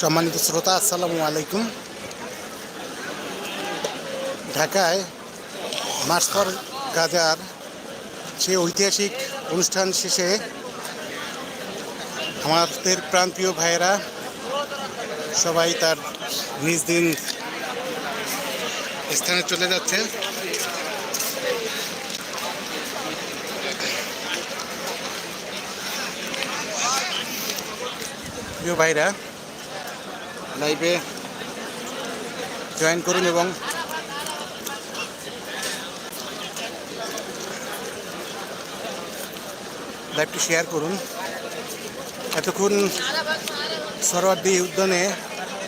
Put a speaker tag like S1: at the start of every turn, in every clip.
S1: সম্মানিত শ্রোতা, আসসালামু আলাইকুম। ঢাকায় ফর গাজার সে ঐতিহাসিক অনুষ্ঠান শেষে আমাদের প্রান্তীয় ভাইয়েরা সবাই তার নিজ দিন স্থানে চলে যাচ্ছে। প্রিয় ভাইরা লাইভে জয়েন করুন এবং লাইভটি শেয়ার করুন। এতক্ষণ সরোয়ার্দি উদ্যানে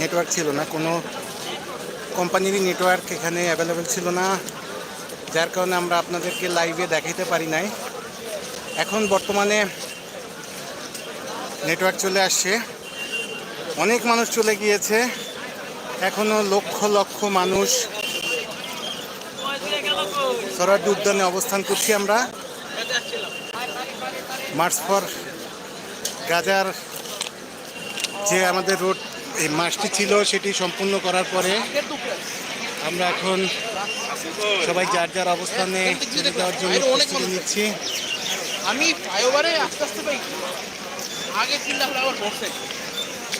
S1: নেটওয়ার্ক ছিল না, কোনো কোম্পানিরই নেটওয়ার্ক এখানে অ্যাভেলেবেল ছিল না, যার কারণে আমরা আপনাদেরকে লাইভে দেখাইতে পারি নাই। এখন বর্তমানে নেটওয়ার্ক চলে আসছে। অনেক মানুষ চলে গিয়েছে। এখনও লক্ষ লক্ষ মানুষ সরার্দি উদ্যানে অবস্থান করছি আমরা। মার্চ ফর গাজার যে আমাদের রোড এই মাসটি ছিল, সেটি সম্পূর্ণ করার পরে আমরা এখন সবাই যার যার অবস্থানে চলে যাওয়ার জন্য নিচ্ছি।
S2: আমি ফ্লাইওভারে আস্তে আস্তে পাই। আগে পড়ছে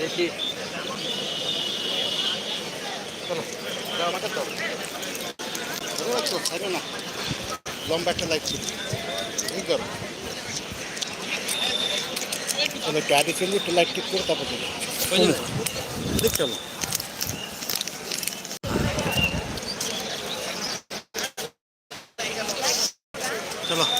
S3: বেশি। না?
S1: লম্বা একটা লাগছে ঠিক করো তাহলে একটু আগে ফেললি একটু লাইট ঠিক করে তারপর ঠিক চলো। চলো।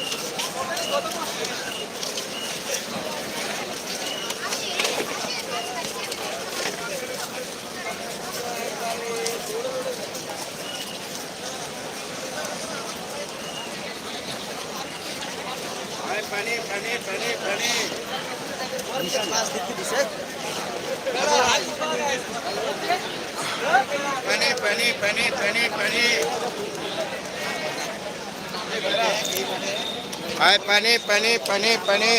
S1: পানি পানি পানি পানি বিশাল মাছ
S2: দেখতে দিছে পানি পানি পানি পানি পানি हाय पानी पानी पानी पानी